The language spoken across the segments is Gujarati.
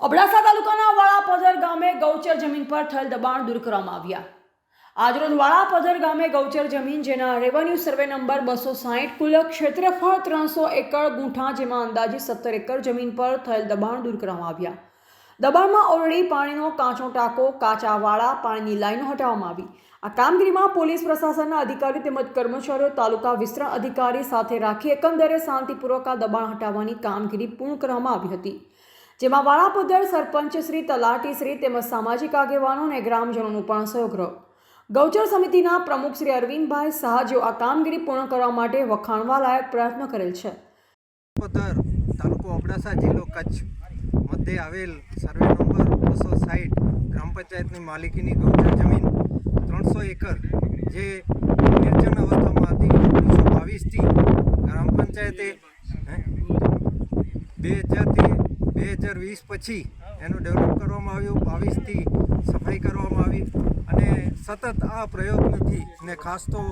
અબડાસા તાલુકાના વાળાપધર ગામે ગૌચર જમીન પર થયેલ દબાણ દૂર કરવામાં આવ્યા. આજરોજ વાળાપધર ગામે ગૌચર જમીન, જેના રેવન્યુ સર્વે નંબર બસો સાહીઠ, કુલ ક્ષેત્રફળ ત્રણસો એકર ગુંઠા, જેમાં અંદાજે સત્તર એકર જમીન પર થયેલ દબાણ દૂર કરવામાં આવ્યા. દબાણમાં ઓલરેડી પાણીનો કાચો ટાંકો, કાચા વાળા, પાણીની લાઈનો હટાવવામાં આવી. આ કામગીરીમાં પોલીસ પ્રશાસનના અધિકારી તેમજ કર્મચારીઓ તાલુકા વિસ્તરણ અધિકારી સાથે રાખી એકંદરે શાંતિપૂર્વક આ દબાણ હટાવવાની કામગીરી પૂર્ણ કરવામાં આવી હતી. જેમાં વાળાપુદર સરપંચ શ્રી તલાટી શ્રી તેમજ સામાજિક આગેવાનો અને ગ્રામજનોનું પણ સહયોગ રહ્યો. ગૌચર સમિતિના પ્રમુખ શ્રી અરવિંદભાઈ શાહ જેઓ આ કામગીરી પૂર્ણ કરવા માટે વખાણવા લાયક પ્રયત્ન કરેલ છે. તાલુકો અબડાસા જિલ્લો કચ્છ મધ્યે આવેલ સર્વે નંબર બસો સાઠ ગ્રામ પંચાયતની માલિકીની ગૌચર જમીન ત્રણસો એકર જે નિર્જન અવસ્થામાં હતી ઓગણીસો બાવીસથી ગ્રામ પંચાયતે બે હજારથી બે હજાર વીસ પછી એનું ડેવલપ કરવામાં આવ્યું, બાવીસથી સફાઈ કરવામાં આવી અને સતત આ પ્રયત્નથી ને ખાસ તો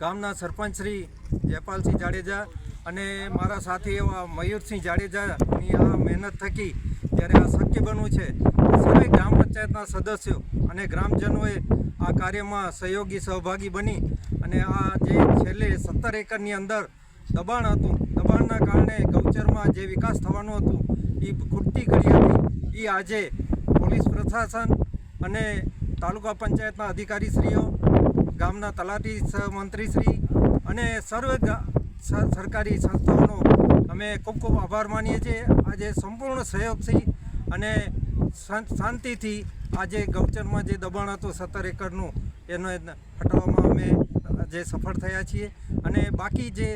ગામના સરપંચ શ્રી જયપાલસિંહ જાડેજા અને મારા સાથી એવા મયુરસિંહ જાડેજાની આ મહેનત થકી ત્યારે આ શક્ય બન્યું છે સર્વે ગ્રામ પંચાયતના સદસ્યો અને ગ્રામજનોએ આ કાર્યમાં સહયોગી, સહભાગી બની અને આ જે છેલ્લે સત્તર એકરની અંદર દબાણ હતું, દબાણના કારણે ગૌચરમાં જે વિકાસ થવાનું હતું એ ખૂટતી ઘડી હતી. એ આજે પોલીસ પ્રશાસન અને તાલુકા પંચાયતના અધિકારીશ્રીઓ, ગામના તલાટી મંત્રીશ્રી અને સર્વ સરકારી સંસ્થાઓનો અમે ખૂબ ખૂબ આભાર માનીએ છીએ. આજે સંપૂર્ણ સહયોગથી અને શાંતિથી આજે ગૌચરમાં જે દબાણ હતું સત્તર એકરનું, એને હટાવવામાં અમે જે સફળ થયા છીએ. અને બાકી જે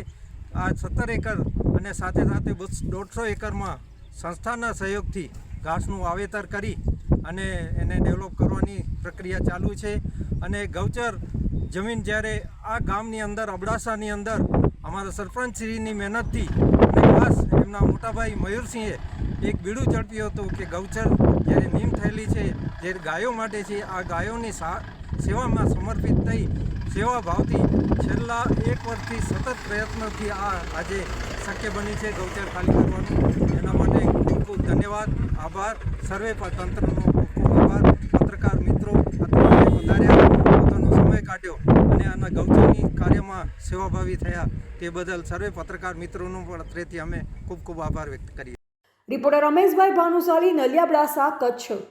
આ સત્તર એકર અને સાથે સાથે દોઢસો એકરમાં સંસ્થાના સહયોગથી ઘાસનું વાવેતર કરી અને એને ડેવલપ કરવાની પ્રક્રિયા ચાલુ છે. અને ગૌચર જમીન જ્યારે આ ગામની અંદર, અબડાસાની અંદર અમારા સરપંચશ્રીની મહેનતથી અને ખાસ એમના મોટાભાઈ મયુરસિંહે એક બીડું ઝડપ્યું હતું કે ગૌચર જ્યારે નીમ થયેલી છે, જે ગાયો માટે છે, આ ગાયોની સા સેવામાં સમર્પિત થઈ સેવા ભાવથી છેલ્લા એક વર્ષથી સતત પ્રયત્નોથી આ આજે શક્ય બની છે ગૌચર ખાલી કરવાનું. એના માટે ખૂબ ખૂબ ધન્યવાદ, આભાર. સર્વે તંત્રનો ખૂબ ખૂબ આભાર. પત્રકાર મિત્રો અત્યારે વધાર્યા પોતાનો સમય કાઢ્યો અને આના ગૌચરની કાર્યમાં સેવાભાવી થયા તે બદલ સર્વે પત્રકાર મિત્રોનો પણ અત્રેથી અમે ખૂબ ખૂબ આભાર વ્યક્ત કરીએ. રિપોર્ટર રમેશભાઈ ભાનુશાલી નલિયાબડાસા કચ્છ.